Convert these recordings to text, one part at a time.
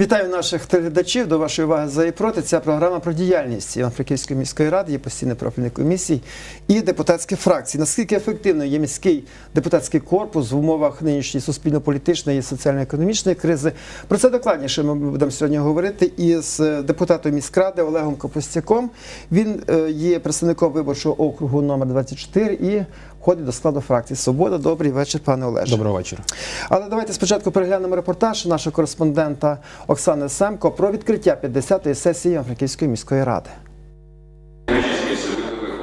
Вітаю наших телеглядачів. До вашої уваги за і проти. Ця програма про діяльність Івано-Франківської міської ради, є постійний профільний комісій і депутатські фракції. Наскільки ефективною є міський депутатський корпус в умовах нинішньої суспільно-політичної і соціально-економічної кризи? Про це докладніше ми будемо сьогодні говорити із депутатом міськради Олегом Капустяком. Він е, є представником виборчого округу номер 24 і входить до складу фракції Свобода. Добрий вечір, пане Олеже. Доброго вечора. Але давайте спочатку переглянемо репортаж нашого кореспондента Оксани Семко про відкриття 50-ї сесії Франківської міської ради.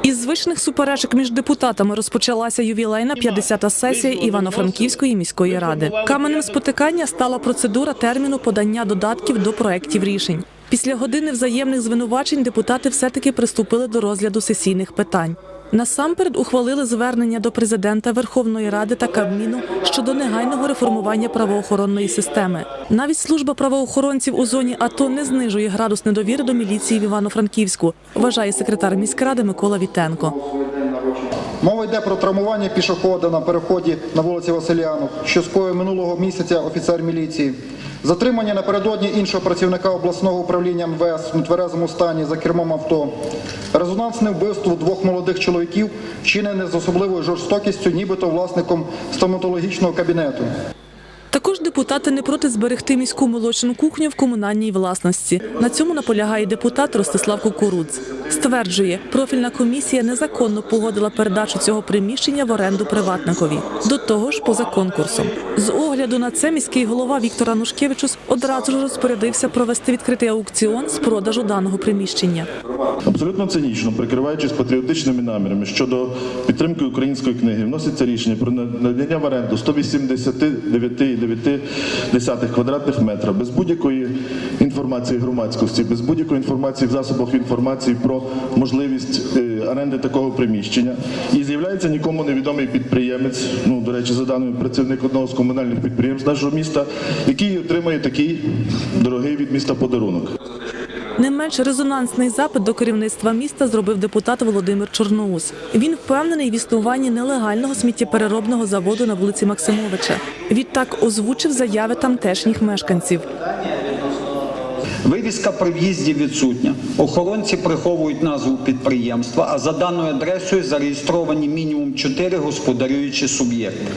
Із звичних суперечок між депутатами розпочалася ювілейна 50-та сесія Івано-Франківської міської ради. Каменем спотикання стала процедура терміну подання додатків до проєктів рішень. Після години взаємних звинувачень депутати все-таки приступили до розгляду сесійних питань. Насамперед ухвалили звернення до президента Верховної Ради та Кабміну щодо негайного реформування правоохоронної системи. Навіть служба правоохоронців у зоні АТО не знижує градус недовіри до міліції в Івано-Франківську, вважає секретар міськради Микола Вітенко. Мова йде про травмування пішохода на переході на вулиці Василянов, що скоїв минулого місяця офіцер міліції. Затримання напередодні іншого працівника обласного управління МВС в нетверезому стані за кермом авто. Резонансне вбивство двох молодих чоловіків, вчинене з особливою жорстокістю, нібито власником стоматологічного кабінету. Також депутати не проти зберегти міську молочну кухню в комунальній власності. На цьому наполягає депутат Ростислав Кукурудз. Стверджує, профільна комісія незаконно погодила передачу цього приміщення в оренду приватникові. До того ж, поза конкурсом. З огляду на це міський голова Віктор Анушкевичус одразу ж розпорядився провести відкритий аукціон з продажу даного приміщення. Абсолютно цинічно, прикриваючись патріотичними намірами щодо підтримки української книги, вноситься рішення про надання в оренду 189,9 квадратних метра без будь-якої інформації громадськості, без будь-якої інформації в засобах інформації про можливість е, оренди такого приміщення. І з'являється нікому невідомий підприємець, ну до речі, за даними працівник одного з комунальних підприємств нашого міста, який отримає такий дорогий від міста подарунок. Не менш резонансний запит до керівництва міста зробив депутат Володимир Чорноус. Він впевнений в існуванні нелегального сміттєпереробного заводу на вулиці Максимовича. Відтак озвучив заяви тамтешніх мешканців. Вивіска при в'їзді відсутня. Охоронці приховують назву підприємства, а за даною адресою зареєстровані мінімум 4 господарюючі суб'єкти.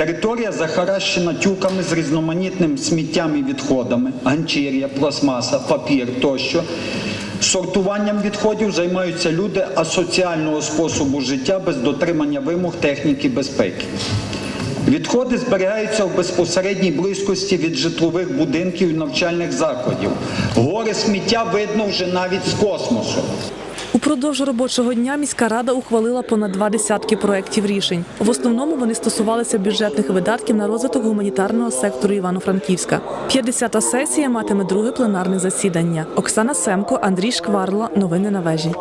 Територія захаращена тюками з різноманітним сміттям і відходами, ганчір'я, пластмаса, папір тощо. Сортуванням відходів займаються люди асоціального способу життя без дотримання вимог техніки безпеки. Відходи зберігаються в безпосередній близькості від житлових будинків і навчальних закладів. Гори сміття видно вже навіть з космосу. Упродовж робочого дня міська рада ухвалила понад два десятки проєктів рішень. В основному вони стосувалися бюджетних видатків на розвиток гуманітарного сектору Івано-Франківська. 50-та сесія матиме друге пленарне засідання. Оксана Семко, Андрій Шкварла. Новини на вежі.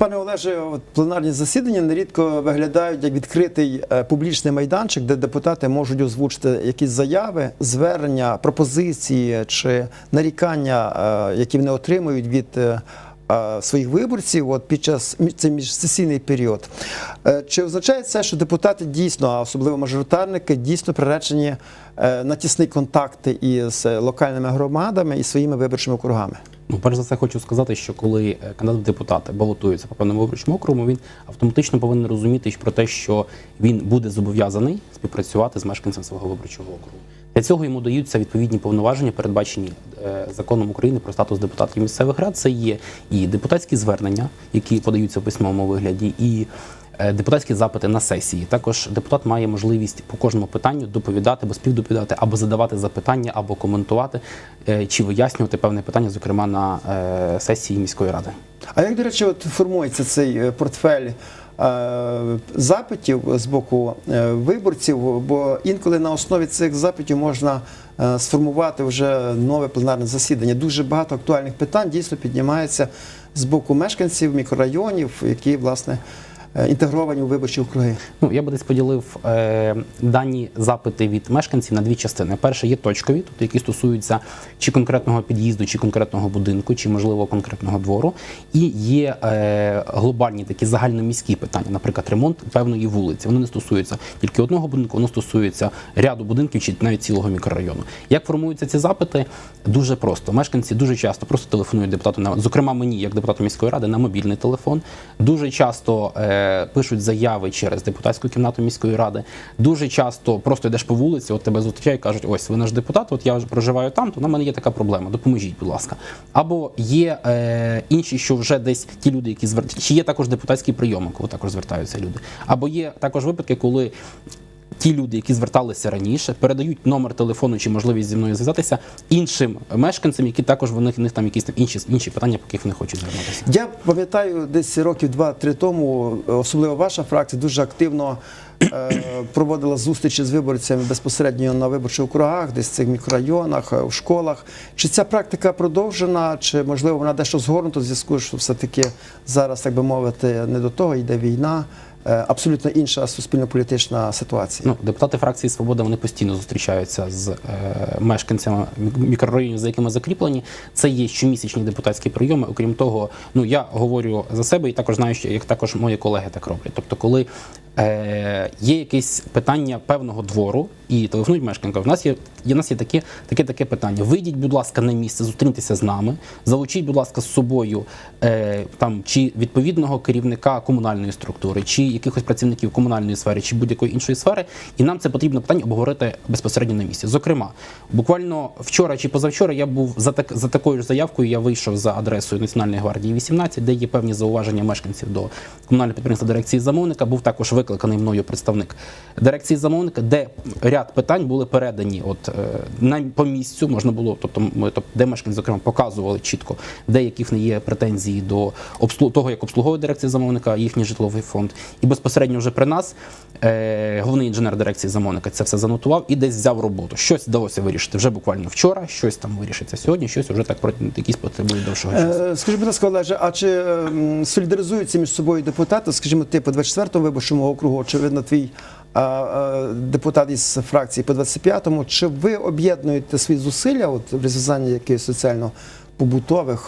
Пане Олеже, от пленарні засідання нерідко виглядають як відкритий е, публічний майданчик, де депутати можуть озвучити якісь заяви, звернення, пропозиції чи нарікання, е, які вони отримують від е, своїх виборців от під час цей міжсесійний період. Чи означає це, що депутати дійсно, а особливо мажоритарники, дійсно приречені на тісні контакти із локальними громадами і своїми виборчими округами? Ну, перш за все, хочу сказати, що коли е, кандидат в депутати балотується по певному виборчому округу, він автоматично повинен розуміти про те, що він буде зобов'язаний співпрацювати з мешканцем свого виборчого округу. Для цього йому даються відповідні повноваження, передбачені е, законом України про статус депутатів місцевих рад. Це є і депутатські звернення, які подаються в письмовому вигляді, і депутатські запити на сесії. Також депутат має можливість по кожному питанню доповідати або співдоповідати, або задавати запитання, або коментувати е, чи вияснювати певне питання, зокрема на е, сесії міської ради. А як, до речі, от формується цей е, портфель е, запитів з боку е, виборців? Бо інколи на основі цих запитів можна е, сформувати вже нове пленарне засідання. Дуже багато актуальних питань дійсно піднімається з боку мешканців мікрорайонів, які власне е, інтегровані у виборчі округи? Ну, я би десь поділив е, дані запити від мешканців на дві частини. Перше є точкові, тобто які стосуються чи конкретного під'їзду, чи конкретного будинку, чи можливо конкретного двору. І є е, глобальні такі загальноміські питання, наприклад, ремонт певної вулиці. Вони не стосуються тільки одного будинку, воно стосується ряду будинків чи навіть цілого мікрорайону. Як формуються ці запити? Дуже просто. Мешканці дуже часто просто телефонують депутату на зокрема мені, як депутату міської ради, на мобільний телефон. Дуже часто е, пишуть заяви через депутатську кімнату міської ради. Дуже часто просто йдеш по вулиці, от тебе зустрічають, кажуть, ось ви наш депутат, от я вже проживаю там, то на мене є така проблема. Допоможіть, будь ласка. Або є е, інші, що вже десь ті люди, які звертаються, чи є також депутатські прийоми, коли також звертаються люди. Або є також випадки, коли ті люди, які зверталися раніше, передають номер телефону чи можливість зі мною зв'язатися іншим мешканцям, які також в них, в них там якісь там інші інші питання, по яких вони хочуть звернутися. Я пам'ятаю, десь років два-три тому, особливо ваша фракція дуже активно е, проводила зустрічі з виборцями безпосередньо на виборчих округах, десь в цих мікрорайонах, е, в школах. Чи ця практика продовжена, чи можливо вона дещо згорнута в зв'язку, що все-таки зараз, так би мовити, не до того йде війна, абсолютно інша суспільно-політична ситуація? Ну, депутати фракції Свобода вони постійно зустрічаються з е, мешканцями мікрорайонів, за якими закріплені. Це є щомісячні депутатські прийоми. Окрім того, ну я говорю за себе і також знаю, що як також мої колеги так роблять. Тобто, коли е, є якесь питання певного двору і телефонують мешканка, в нас є, є, в нас є таке, таке, таке питання. Вийдіть, будь ласка, на місце, зустріньтеся з нами, залучіть, будь ласка, з собою е, там чи відповідного керівника комунальної структури, чи якихось працівників комунальної сфери, чи будь-якої іншої сфери, і нам це потрібно питання обговорити безпосередньо на місці. Зокрема, буквально вчора чи позавчора я був за так за такою ж заявкою. Я вийшов за адресою Національної гвардії 18, де є певні зауваження мешканців до комунального підприємства дирекції замовника. Був також викликаний мною представник дирекції замовника, де ряд питань були передані. От на по місцю можна було, тобто ми тобто, де мешканці, зокрема, показували чітко, де яких не є претензії до обслу... того, як обслуговує дирекція замовника, їхній житловий фонд, і безпосередньо вже при нас е, головний інженер дирекції замовника це все занотував і десь взяв роботу. Щось вдалося вирішити вже буквально вчора, щось там вирішиться сьогодні, щось вже так проти якісь потребують довшого часу. Е, Скажіть, будь ласка, Олеже, а чи ем, солідаризуються між собою депутати, скажімо, ти по 24-му виборчому округу, очевидно, твій депутат із фракції по 25-му, чи ви об'єднуєте свої зусилля от, в розв'язанні якихось соціально-побутових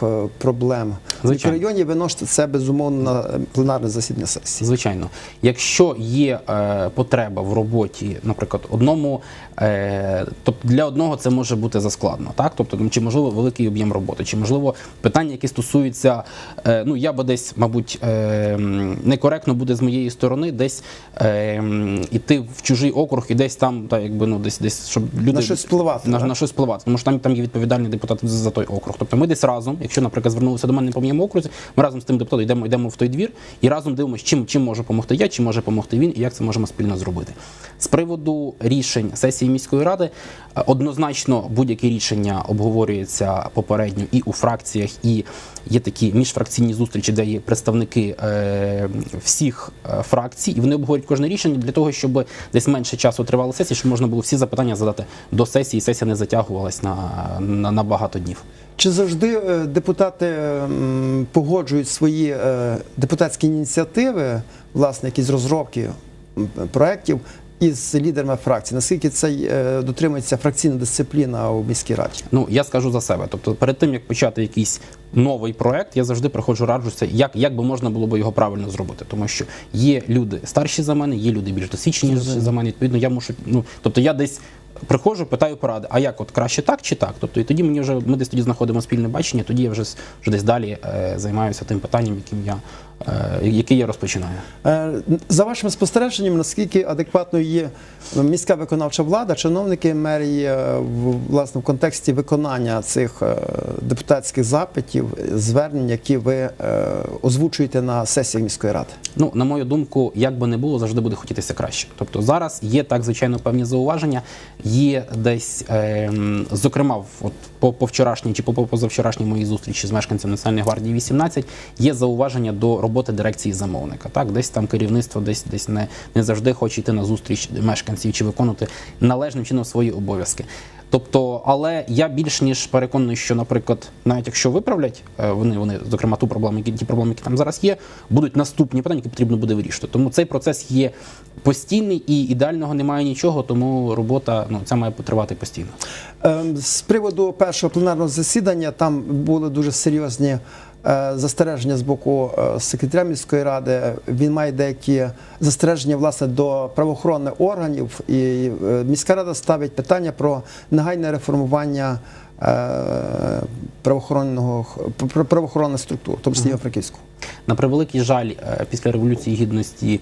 е, проблем? В мікрорайоні виносите це безумовно на е, пленарне засідання сесії. Звичайно, якщо є е, потреба в роботі, наприклад, одному, е, тобто для одного це може бути заскладно, так? Тобто, чи можливо великий об'єм роботи, чи можливо питання, які стосуються, е, ну я би десь, мабуть, е, некоректно буде з моєї сторони, десь е, іти в чужий округ і десь там, та якби ну десь десь, щоб люди На щось впливати, на, на щось впливати, тому що там, там є відповідальний депутат за той округ. Тобто ми десь разом, якщо, наприклад, звернулися до мене по моєму окрузі, ми разом з тим депутатом йдемо, йдемо в той двір і разом дивимося, чим, чим може допомогти я, чим може допомогти він, і як це можемо спільно зробити. З приводу рішень сесії міської ради, е, однозначно будь-яке рішення обговорюється попередньо і у фракціях, і є такі міжфракційні зустрічі, де є представники е, всіх е, фракцій, і вони обговорюють кожне рішення для того, щоб десь менше часу тривала сесія, щоб можна було всі запитання задати до сесії, і сесія не затягувалась на, на, на багато днів. Чи завжди е, депутати погоджують свої е, депутатські ініціативи, власне, якісь розробки проєктів із лідерами фракцій? Наскільки це е, дотримується фракційна дисципліна у міській раді? Ну я скажу за себе. Тобто, перед тим як почати якийсь новий проект, я завжди приходжу раджуся, як, як би можна було би його правильно зробити. Тому що є люди старші за мене, є люди більш досвідчені за мене. Відповідно, я мушу. Ну тобто я десь. Приходжу, питаю поради, а як от краще так чи так? Тобто, і тоді мені вже ми десь тоді знаходимо спільне бачення, тоді я вже, вже десь далі е, займаюся тим питанням, яким я, який я розпочинаю. Е, За вашими спостереженнями, наскільки адекватною є міська виконавча влада, чиновники мерії е, в власне в контексті виконання цих е, депутатських запитів, звернень, які ви е, озвучуєте на сесіях міської ради? Ну, на мою думку, як би не було, завжди буде хотітися краще. Тобто зараз є так, звичайно, певні зауваження. Є десь, е, зокрема, от по, по вчорашній чи по- позавчорашній моїй зустрічі з мешканцем Національної гвардії 18, є зауваження до роботи. Роботи дирекції замовника. Так, десь там керівництво десь десь не, не завжди хоче йти на зустріч мешканців чи виконувати належним чином свої обов'язки. Тобто, але я більш ніж переконаний, що, наприклад, навіть якщо виправлять е, вони, вони зокрема ту проблему, які ті проблеми, які там зараз є, будуть наступні питання, які потрібно буде вирішити. Тому цей процес є постійний і ідеального немає нічого, тому робота ну ця має потривати постійно. Ем, З приводу першого пленарного засідання там були дуже серйозні застереження з боку е, секретаря міської ради. Він має деякі застереження власне до правоохоронних органів, і е, міська рада ставить питання про негайне реформування. е, Правоохоронного правоохоронних структур, тому числі Івано-Франківську. На превеликий жаль, е, після революції гідності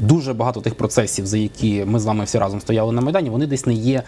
дуже багато тих процесів, за які ми з вами всі разом стояли на майдані, вони десь не є.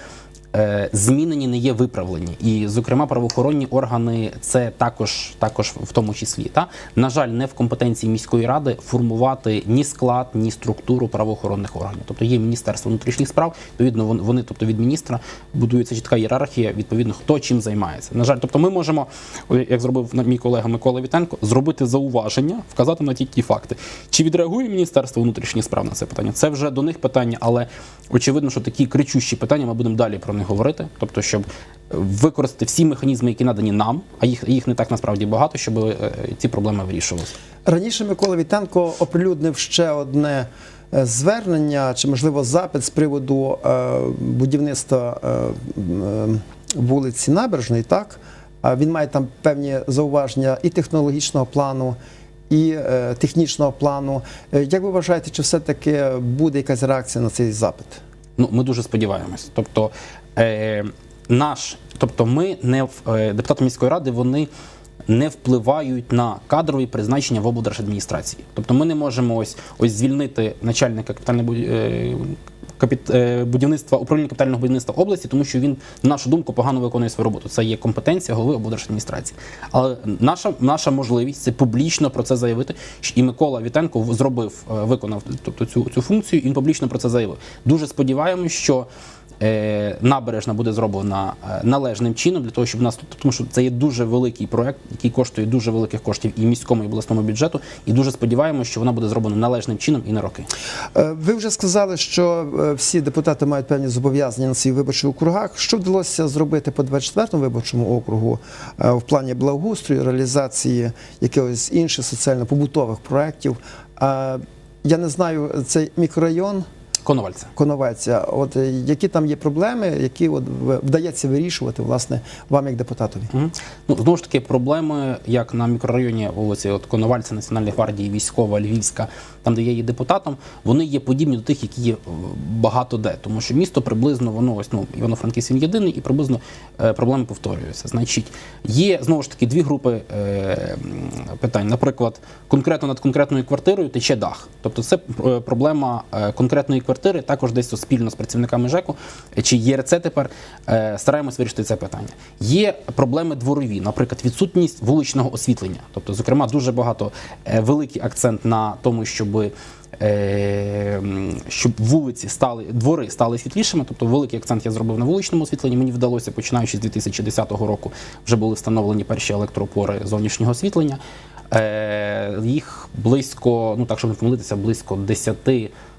Е, Змінені не є виправлені, і зокрема правоохоронні органи це також, також в тому числі. Та на жаль, не в компетенції міської ради формувати ні склад, ні структуру правоохоронних органів. Тобто є міністерство внутрішніх справ. Відповідно, вони, тобто від міністра, будується чітка ієрархія. Відповідно, хто чим займається. На жаль, тобто, ми можемо, як зробив мій колега Микола Вітенко, зробити зауваження, вказати на ті ті факти. Чи відреагує міністерство внутрішніх справ на це питання? Це вже до них питання, але очевидно, що такі кричущі питання ми будемо далі про них говорити. Тобто, щоб використати всі механізми, які надані нам, а їх їх не так насправді багато, щоб е, ці проблеми вирішувалися. Раніше Микола Вітенко оприлюднив ще одне е, звернення чи, можливо, запит з приводу е, будівництва е, е, вулиці Набережної. Так А він має там певні зауваження і технологічного плану. І е, технічного плану. Як ви вважаєте, чи все-таки буде якась реакція на цей запит? Ну, ми дуже сподіваємось. Тобто, е, наш, тобто, ми не е, депутати міської ради, вони не впливають на кадрові призначення в облдержадміністрації. Тобто, ми не можемо ось ось звільнити начальника капітального е, е, будівництва управління капітального будівництва області, тому що він, на нашу думку, погано виконує свою роботу. Це є компетенція голови облдержадміністрації. Але наша, наша можливість це публічно про це заявити. І Микола Вітенко зробив, е, виконав тобто цю, цю функцію, і він публічно про це заявив. Дуже сподіваємось, що. Е, Набережна буде зроблена е, належним чином для того, щоб нас тому, що це є дуже великий проект, який коштує дуже великих коштів і міському, і обласному бюджету. І дуже сподіваємося, що вона буде зроблена належним чином і на роки. Е, Ви вже сказали, що всі депутати мають певні зобов'язання на своїх виборчих округах. Що вдалося зробити по 24-му виборчому округу в плані благоустрою, реалізації якихось інших соціально-побутових проєктів? Е, Я не знаю, цей мікрорайон Коновальця. Коновеця. От е, які там є проблеми, які от вдається вирішувати власне вам як депутатові? Мгм. Ну, знову ж таки, проблеми, як на мікрорайоні вулиці от Коновальця, Національної гвардії, військова, Львівська, там, де я є депутатом, вони є подібні до тих, які є е, багато де. Тому що місто приблизно, воно ось ну Івано-Франківськ він єдиний, і приблизно е, проблеми повторюються. Значить, є знову ж таки дві групи е, питань. Наприклад, конкретно над конкретною квартирою тече дах. Тобто, це е, проблема конкретної квартири, також десь спільно з працівниками ЖЕКу е, чи ЄРЦ тепер е, стараємось вирішити це питання. Є проблеми дворові, наприклад, відсутність вуличного освітлення. Тобто, зокрема, дуже багато е, великий акцент на тому, щоб щоб вулиці стали двори стали світлішими. Тобто, великий акцент я зробив на вуличному освітленні. Мені вдалося, починаючи з 2010 року, вже були встановлені перші електроопори зовнішнього освітлення. Їх близько, ну так щоб не помилитися, близько 10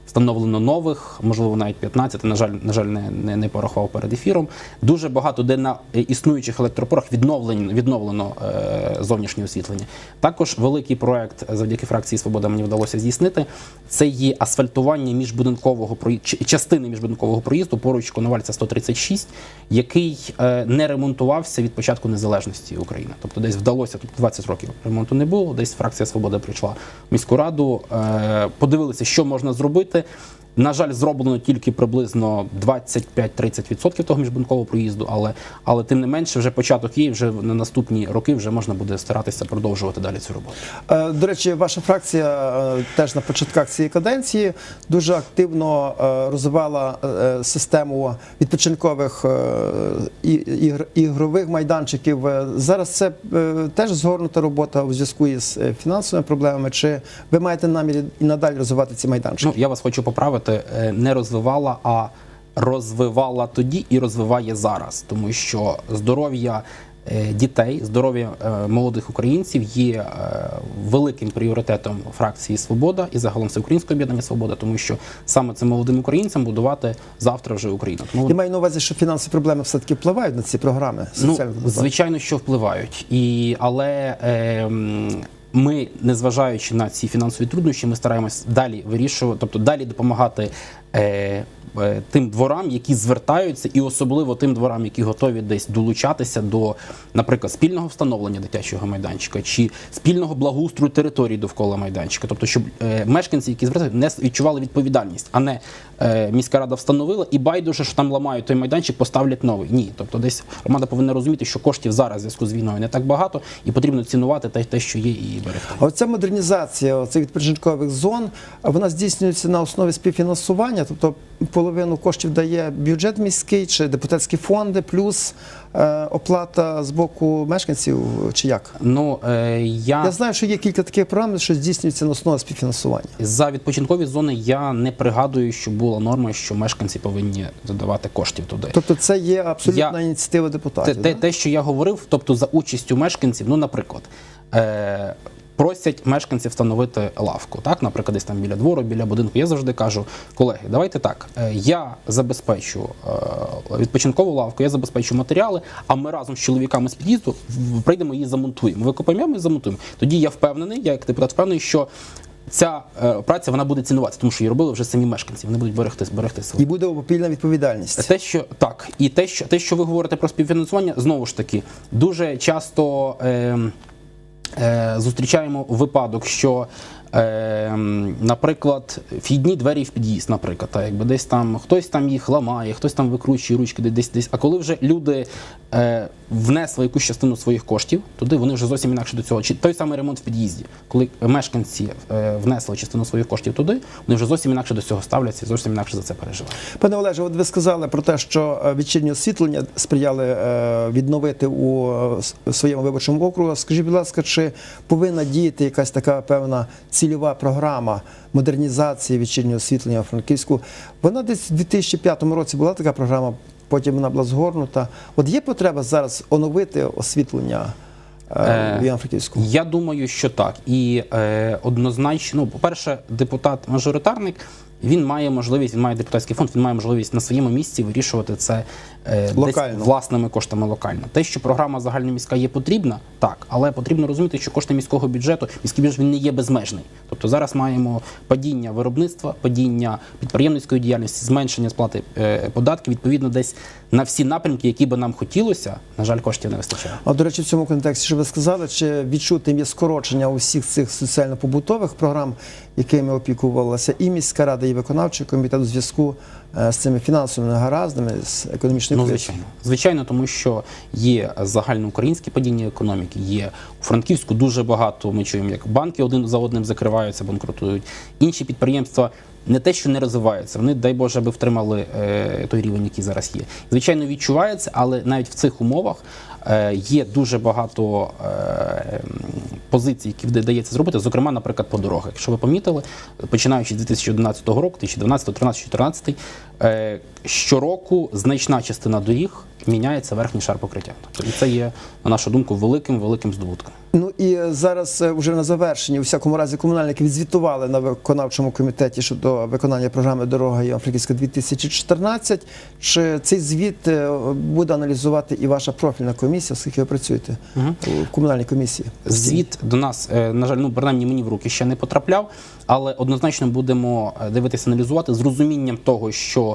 Встановлено нових, можливо, навіть 15, на жаль, на жаль, не, не, не порахував перед ефіром. Дуже багато де на е, існуючих електропорах відновлено, відновлено е, зовнішнє освітлення. Також великий проект завдяки фракції Свобода мені вдалося здійснити. Це є асфальтування міжбудинкового проїзду, частини міжбудинкового проїзду поруч Коновальця 136, який е, не ремонтувався від початку незалежності України. Тобто, десь вдалося тобто 20 років ремонту не було. Десь фракція Свобода прийшла в міську раду, е, подивилися, що можна зробити. parte На жаль, зроблено тільки приблизно 25-30% того міжбанкового проїзду, але, але тим не менше, вже початок є, вже на наступні роки вже можна буде старатися продовжувати далі цю роботу. Е, До речі, ваша фракція е, теж на початках цієї каденції дуже активно е, розвивала систему відпочинкових ігр- ігрових майданчиків. Зараз це теж згорнута робота у зв'язку із фінансовими проблемами. Чи ви маєте намір і надалі розвивати ці майданчики? Ну, я вас хочу поправити, е, не розвивала, а розвивала тоді і розвиває зараз, тому що здоров'я е, дітей, здоров'я е, молодих українців є великим пріоритетом фракції Свобода і загалом Всеукраїнського об'єднання Свобода, тому що саме цим молодим українцям будувати завтра вже Україну. Тому Я маю на увазі, що фінансові проблеми все-таки впливають на ці програми. Ну, звичайно, що впливають. І, але е, ми, незважаючи на ці фінансові труднощі, ми стараємось далі вирішувати, тобто далі допомагати е, тим дворам, які звертаються, і особливо тим дворам, які готові десь долучатися до, наприклад, спільного встановлення дитячого майданчика чи спільного благоустрою території довкола майданчика. Тобто, щоб е, мешканці, які звертаються, не відчували відповідальність, а не е, міська рада встановила і байдуже, що там ламають той майданчик, поставлять новий. Ні, тобто десь громада повинна розуміти, що коштів зараз в зв'язку з війною не так багато, і потрібно цінувати те, те що є, і берегти. А оця модернізація цих відпочинкових зон, вона здійснюється на основі співфінансування, тобто половину коштів дає бюджет міський чи депутатські фонди, плюс е, оплата з боку мешканців, чи як? Ну е, я, Я знаю, що є кілька таких програм, що здійснюються на основі співфінансування. за відпочинкові зони я не пригадую, що була норма, що мешканці повинні додавати коштів туди. Тобто це є абсолютна Я- ініціатива депутатів. те, те, що я говорив, тобто за участю мешканців, ну, наприклад, е, просять мешканців встановити лавку, так, наприклад, десь там біля двору, біля будинку. Я завжди кажу, колеги, давайте так. е, я забезпечу е, відпочинкову лавку, я забезпечу матеріали, а ми разом з чоловіками з під'їзду прийдемо її замонтуємо. Викопаємо і замонтуємо. Тоді я впевнений, я як депутат впевнений, що. Ця е, праця вона буде цінуватися, тому що її робили вже самі мешканці. Вони будуть берегти берегти село. І буде обопільна відповідальність. Те, що так, і те, що те, що ви говорите про співфінансування, знову ж таки, дуже часто е, зустрічаємо випадок, що, е, наприклад, вхідні двері в під'їзд, наприклад, так, якби десь там хтось там їх ламає, хтось там викручує ручки десь десь. А коли вже люди е, внесли якусь частину своїх коштів, туди вони вже зовсім інакше до цього. Чи той самий ремонт в під'їзді, коли мешканці е, внесли частину своїх коштів туди, вони вже зовсім інакше до цього ставляться і зовсім інакше за це переживають. Пане Олеже, от ви сказали про те, що е, вечірнє освітлення сприяли е, відновити у е, своєму виборчому округу. Скажіть, будь ласка, чи повинна діяти якась така певна цільова програма модернізації вечірнього освітлення у Франківську? Вона десь у 2005 році була така програма, потім вона була згорнута. От є потреба зараз оновити освітлення е, Е, в Івано-Франківську? Я думаю, що так. І е, однозначно, ну, по-перше, депутат-мажоритарник. Він має можливість, він має депутатський фонд, він має можливість на своєму місці вирішувати це Локально. десь власними коштами локально. Те, що програма загальноміська є потрібна, так, але потрібно розуміти, що кошти міського бюджету, міський бюджет він не є безмежний. Тобто зараз маємо падіння виробництва, падіння підприємницької діяльності, зменшення сплати е, податків. Відповідно, десь на всі напрямки, які би нам хотілося, на жаль, коштів не вистачає. А до речі, в цьому контексті, що ви сказали, чи відчутим є скорочення усіх цих соціально-побутових програм, якими опікувалася і міська рада, і виконавчий комітет у зв'язку е, з цими фінансовими негараздами, з економічною Ну, звичайно, звичайно, тому що є загальноукраїнське падіння економіки, є у Франківську дуже багато. Ми чуємо, як банки один за одним закриваються, банкрутують. Інші підприємства не те, що не розвиваються, вони, дай Боже, аби втримали е, той рівень, який зараз є. Звичайно, відчувається, але навіть в цих умовах е, є дуже багато е, позицій, які вдається зробити. Зокрема, наприклад, по дорогах. Якщо ви помітили, починаючи з 2011 року, 2012, 13, 14, е, щороку значна частина доріг міняється верхній шар покриття. Тобто і це є, на нашу думку, великим великим здобутком. Ну і е, зараз е, вже на завершенні, у всякому разі, комунальники відзвітували на виконавчому комітеті щодо виконання програми Дорога Івано-Франківська 2014. Чи цей звіт е, буде аналізувати і ваша профільна комісія, оскільки ви працюєте в комунальній комісії? Звіт до нас, е, на жаль, ну принаймні мені в руки ще не потрапляв, але однозначно будемо е, дивитися, аналізувати з розумінням того, що,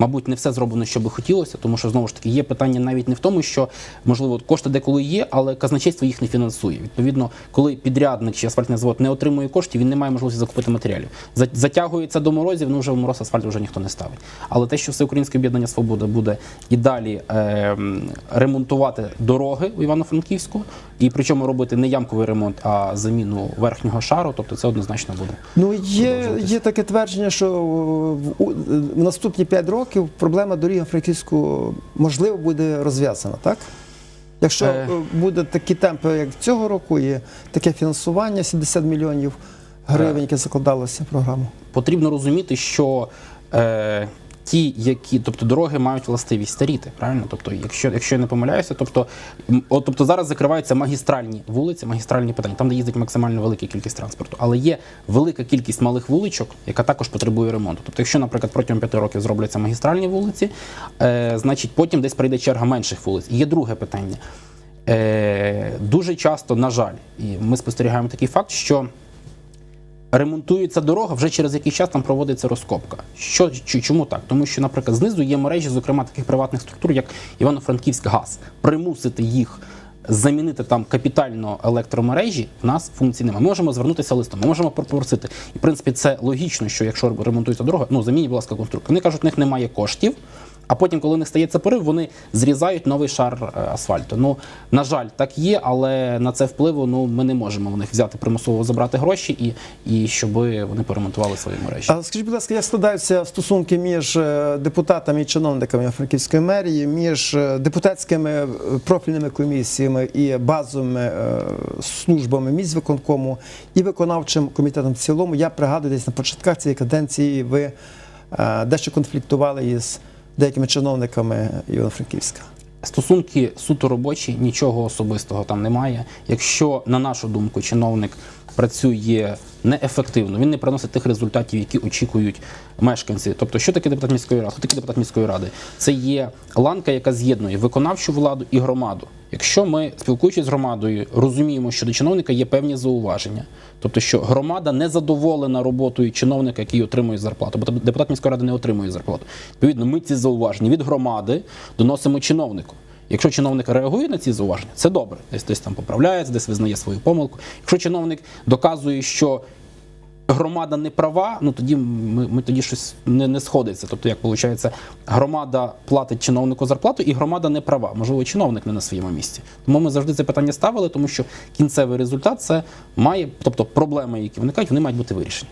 мабуть, не все зроблено, що би хотілося, тому що знову ж таки є питання навіть не в тому, що можливо кошти деколи є, але казначейство їх не фінансує. Відповідно, коли підрядник чи асфальтний завод не отримує коштів, він не має можливості закупити матеріалів. Затягується до морозів, ну вже в мороз асфальт вже ніхто не ставить. Але те, що всеукраїнське об'єднання свобода буде і далі е, ремонтувати дороги у Івано-Франківську, і причому робити не ямковий ремонт, а заміну верхнього шару, тобто це однозначно буде. Ну є, є таке твердження, що в, в наступні 5 років проблема доріг Франківську можливо буде розв'язана, так? Якщо Е. е, буде такі темпи, як цього року, і таке фінансування 70 мільйонів гривень, яке закладалося в програму. Потрібно розуміти, що е, ті, які, тобто дороги мають властивість старіти, правильно? Тобто, якщо, якщо я не помиляюся, тобто, от, тобто зараз закриваються магістральні вулиці, магістральні питання, там, де їздить максимально велика кількість транспорту, але є велика кількість малих вуличок, яка також потребує ремонту. Тобто, якщо, наприклад, протягом п'яти років зробляться магістральні вулиці, е, значить потім десь прийде черга менших вулиць. І є друге питання. Е, дуже часто, на жаль, і ми спостерігаємо такий факт, що ремонтується дорога, вже через якийсь час там проводиться розкопка. Що чому так? Тому що, наприклад, знизу є мережі, зокрема таких приватних структур, як Івано-Франківськ газ. Примусити їх замінити там капітально електромережі в нас функції немає. Ми можемо звернутися листом, ми можемо попросити. І в принципі це логічно, що якщо ремонтується дорога, ну замініть, будь ласка, конструкцію. Вони кажуть, в них немає коштів. А потім, коли них стається порив, вони зрізають новий шар е, асфальту. Ну на жаль, так є, але на це впливу ну ми не можемо в них взяти примусово забрати гроші і, і щоб вони поремонтували свої мережі. А скажіть, будь ласка, як складаються стосунки між е, депутатами і чиновниками Франківської мерії, між е, депутатськими профільними комісіями і базовими службами міськвиконкому і виконавчим комітетом в цілому? Я пригадую, десь на початках цієї каденції ви дещо конфліктували із деякими чиновниками Івано-Франківська. Стосунки суто робочі, нічого особистого там немає. Якщо, на нашу думку, чиновник працює неефективно, він не приносить тих результатів, які очікують мешканці. Тобто, що таке депутат міської ради? Хто таке депутат міської ради? Це є ланка, яка з'єднує виконавчу владу і громаду. Якщо ми, спілкуючись з громадою, розуміємо, що до чиновника є певні зауваження, тобто, що громада не задоволена роботою чиновника, який отримує зарплату, бо депутат міської ради не отримує зарплату. Відповідно, ми ці зауваження від громади доносимо чиновнику. Якщо чиновник реагує на ці зауваження, це добре. Десь десь там поправляється, десь визнає свою помилку. Якщо чиновник доказує, що громада не права, ну тоді ми, ми тоді щось не, не сходиться. Тобто, як виходить, громада платить чиновнику зарплату, і громада не права. Можливо, чиновник не на своєму місці. Тому ми завжди це питання ставили, тому що кінцевий результат це має, тобто проблеми, які виникають, вони мають бути вирішені.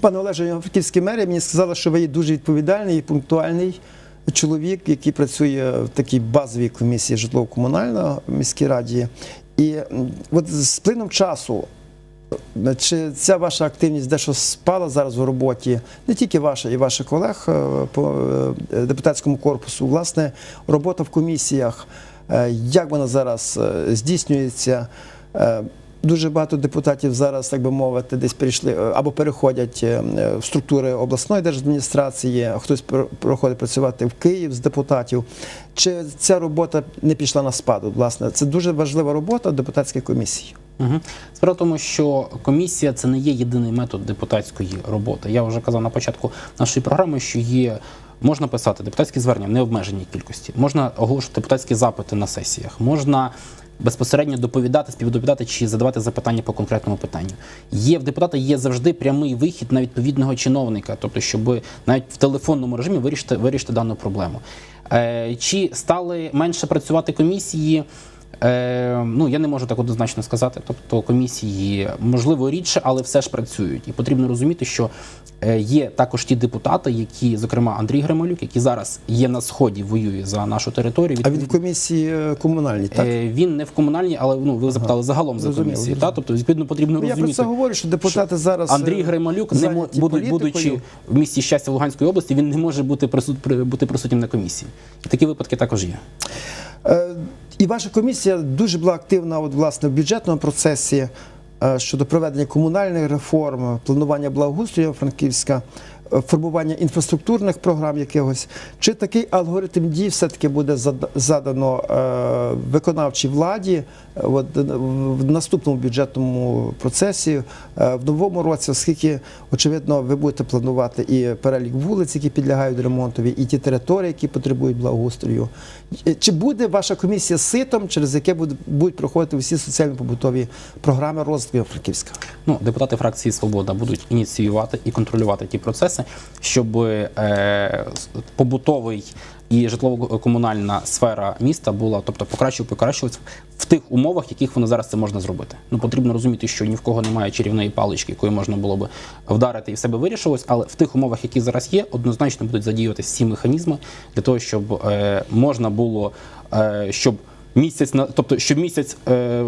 Пане Олеже, Івано-Франківській мерії мені сказали, що ви є дуже відповідальний і пунктуальний чоловік, який працює в такій базовій комісії житлово-комунального в міській раді. І от з плином часу, е, чи ця ваша активність дещо спала зараз у роботі, не тільки ваша, і ваших колег е, по е, депутатському корпусу, власне, робота в комісіях, як вона зараз здійснюється? Е, Дуже багато депутатів зараз, так би мовити, десь перейшли е, або переходять е, в структури обласної держадміністрації, хтось проходить працювати в Київ з депутатів. Чи ця робота не пішла на спаду? Власне, це дуже важлива робота депутатської комісії. Угу. Справа в тому, що комісія це не є єдиний метод депутатської роботи. Я вже казав на початку нашої програми, що є. Можна писати депутатські звернення в необмеженій кількості, можна оголошувати депутатські запити на сесіях, можна безпосередньо доповідати, співдоповідати чи задавати запитання по конкретному питанню. Є в депутата є завжди прямий вихід на відповідного чиновника, тобто, щоб навіть в телефонному режимі вирішити, вирішити дану проблему. Е, чи стали менше працювати комісії? Е, ну я не можу так однозначно сказати. Тобто комісії можливо рідше, але все ж працюють. І потрібно розуміти, що е, є також ті депутати, які, зокрема, Андрій Грималюк, який зараз є на сході, воює за нашу територію. А він в комісії е, комунальній, так? Е, він не в комунальній, але ну ви запитали загалом за Зрозуміло, комісію. зрозуміло. Та тобто відповідно потрібно Ну, Я про розуміти. це говорю, що депутати зараз Андрій е, Грималюк, не будуть, будучи політикою. в місті щастя Луганської області, він не може бути присут, бути присутнім на комісії. І такі випадки також є. І ваша комісія дуже була активна от, власне, в бюджетному процесі е, щодо проведення комунальних реформ, планування благоустрою Франківська, формування інфраструктурних програм якихось. Чи такий алгоритм дій все-таки буде задано е, виконавчій владі е, е, в наступному бюджетному процесі в новому році, оскільки, очевидно, ви будете планувати і перелік вулиць, які підлягають ремонтові, і ті території, які потребують благоустрою. Чи буде ваша комісія ситом, через яке будуть проходити всі соціально-побутові програми розвитку Франківська? Ну, депутати фракції Свобода будуть ініціювати і контролювати ті процеси, щоб е, побутовий і житлово-комунальна сфера міста була, тобто покращив, покращувалась в тих умовах, яких воно зараз це можна зробити. Ну потрібно розуміти, що ні в кого немає чарівної палички, якою можна було би вдарити і в себе вирішилось, але в тих умовах, які зараз є, однозначно будуть задіюватися всі механізми для того, щоб е, можна було, е, щоб місяць на тобто, щоб місяць е,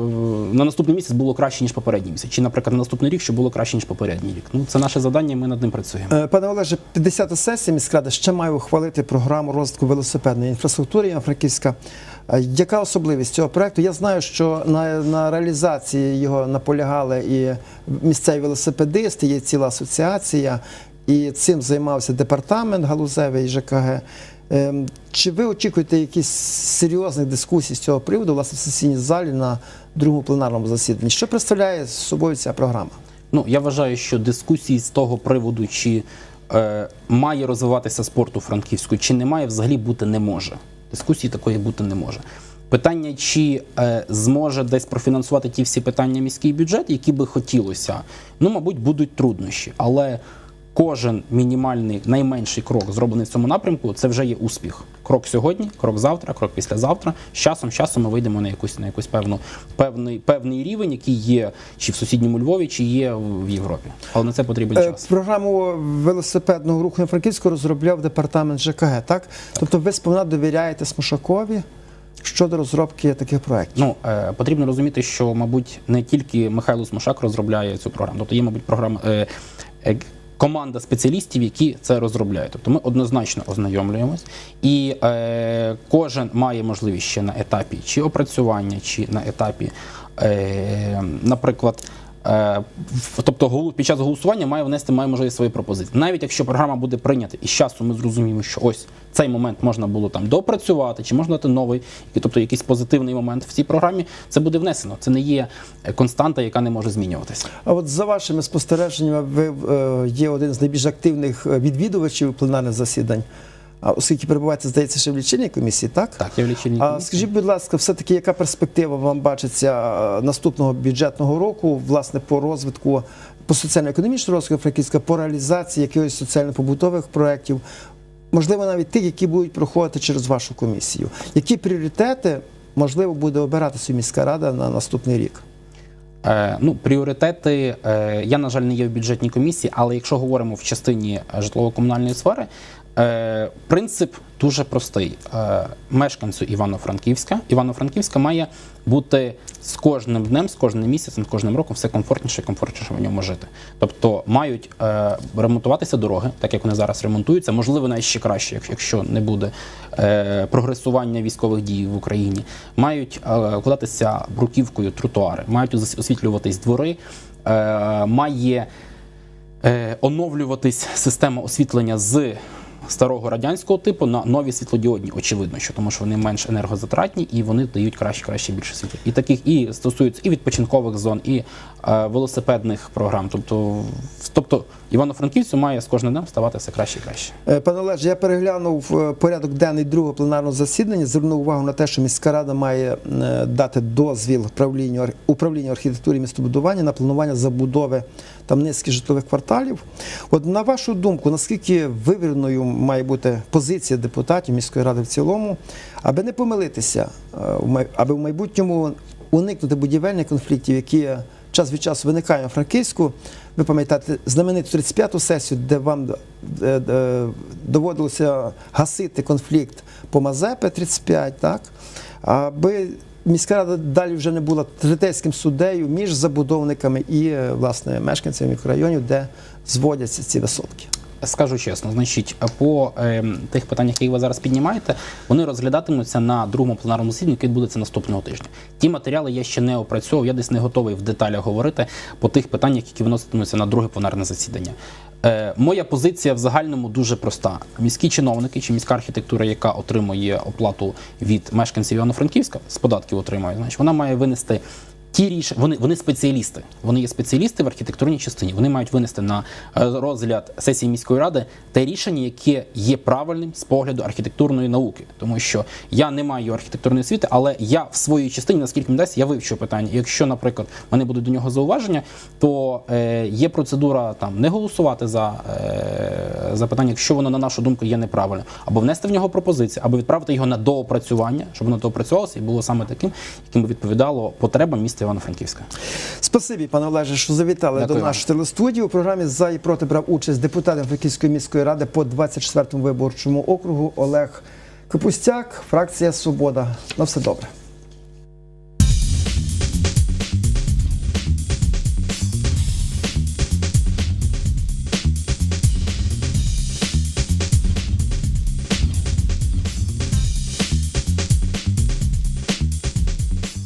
на наступний місяць було краще ніж попередній місяць, чи, наприклад, на наступний рік, щоб було краще ніж попередній рік. Ну це наше завдання. Ми над ним працюємо. Е, Пане Олеже, 50-та сесія міськради ще має ухвалити програму розвитку велосипедної інфраструктури Івано-Франківська. Е, Яка особливість цього проекту? Я знаю, що на, на реалізації його наполягали і місцеві велосипедисти, є ціла асоціація, і цим займався департамент галузевий ЖКГ. Ем, Чи ви очікуєте якісь серйозних дискусій з цього приводу власне в сесійній залі на другому пленарному засіданні? Що представляє з собою ця програма? Ну я вважаю, що дискусії з того приводу, чи е, має розвиватися спорт у Франківську, чи не має, взагалі бути не може. Дискусії такої бути не може. Питання, чи е, зможе десь профінансувати ті всі питання міський бюджет, які би хотілося, ну, мабуть, будуть труднощі. Але кожен мінімальний найменший крок, зроблений в цьому напрямку, це вже є успіх. Крок сьогодні, крок завтра, крок післязавтра. З часом, з часом ми вийдемо на якусь на якусь певну певний певний рівень, який є чи в сусідньому Львові, чи є в Європі. Але на це потрібен Е, час. Програму велосипедного руху на Франківську розробляв департамент ЖКГ, так? Тобто ви сповна довіряєте Смушакові щодо розробки таких проєктів? Ну е, потрібно розуміти, що мабуть не тільки Михайло Смушак розробляє цю програму, тобто є, мабуть, програма. Е, е, Команда спеціалістів, які це розробляють. Тобто ми однозначно ознайомлюємось, і е, кожен має можливість ще на етапі чи опрацювання, чи на етапі, е, наприклад, тобто голу- під час голосування має внести має можливість свої пропозиції. Навіть якщо програма буде прийнята, і з часу ми зрозуміємо, що ось цей момент можна було там допрацювати, чи можна дати новий, тобто якийсь позитивний момент в цій програмі, це буде внесено. Це не є е, константа, яка не може змінюватися. А от за вашими спостереженнями, ви е, є один з найбільш активних е, відвідувачів пленарних засідань. А оскільки перебуваєте, здається, ще в лічильній комісії, так? Так, я в лічильній А комісії. скажіть, будь ласка, все-таки яка перспектива вам бачиться е, наступного бюджетного року, власне, по розвитку, по соціально-економічному розвитку Франківська, по реалізації якихось соціально-побутових проєктів, можливо, навіть тих, які будуть проходити через вашу комісію? Які пріоритети можливо буде обирати собі міська рада на наступний рік? Е, ну, пріоритети. Е, я, на жаль, не є в бюджетній комісії, але якщо говоримо в частині житлово-комунальної сфери, е, принцип дуже простий. Е, мешканцю Івано-Франківська. Івано-Франківська має бути з кожним днем, з кожним місяцем, з кожним роком все комфортніше і комфортніше в ньому жити. Тобто мають е, ремонтуватися дороги, так як вони зараз ремонтуються, можливо, навіть ще краще, якщо- не буде е, прогресування військових дій в Україні. Мають е, вкладатися бруківкою тротуари, мають ос- освітлюватись двори, е, має е, оновлюватись система освітлення з старого радянського типу на нові світлодіодні. Очевидно, що тому що вони менш енергозатратні і вони дають краще, краще більше світла. І таких і стосується і відпочинкових зон, і е, велосипедних програм. Тобто, тобто Івано-Франківцю має з кожним днем ставати все краще і краще. Е, Пане Олеже, я переглянув е, порядок денний другого пленарного засідання, звернув увагу на те, що міська рада має е, дати дозвіл управлінню, управлінню архітектури і містобудування на планування забудови там низки житлових кварталів. От на вашу думку, наскільки вивіреною має бути позиція депутатів міської ради в цілому, аби не помилитися, аби в майбутньому уникнути будівельних конфліктів, які час від часу виникає у Франківську. Ви пам'ятаєте знамениту 35-ту сесію, де вам е, е, доводилося гасити конфлікт по Мазепе 35, так? Аби міська рада далі вже не була третейським суддею між забудовниками і е, власне мешканцями мікрорайонів, де зводяться ці висотки. Скажу чесно, значить, по е, тих питаннях, які ви зараз піднімаєте, вони розглядатимуться на другому пленарному засіданні, яке відбудеться наступного тижня. Ті матеріали я ще не опрацьовував, я десь не готовий в деталях говорити по тих питаннях, які виноситимуться на друге пленарне засідання. Е, моя позиція в загальному дуже проста: міські чиновники чи міська архітектура, яка отримує оплату від мешканців Івано-Франківська, з податків отримує, значить, вона має винести ті рішення, вони, вони спеціалісти. Вони є спеціалісти в архітектурній частині. Вони мають винести на е, розгляд сесії міської ради те рішення, яке є правильним з погляду архітектурної науки. Тому що я не маю архітектурної освіти, але я в своїй частині, наскільки мені дасть, я вивчу питання. Якщо, наприклад, в мене будуть до нього зауваження, то е, є процедура там не голосувати за, е, за питання, якщо воно на нашу думку є неправильним, або внести в нього пропозицію, або відправити його на доопрацювання, щоб воно доопрацювалося і було саме таким, яким би відповідало потребам міста Івано-Франківська. Спасибі, пане Олеже, що завітали Дякую до нашої телестудії. У програмі за і проти брав участь депутат Франківської міської ради по 24-му виборчому округу Олег Капустяк, фракція Свобода. На все добре.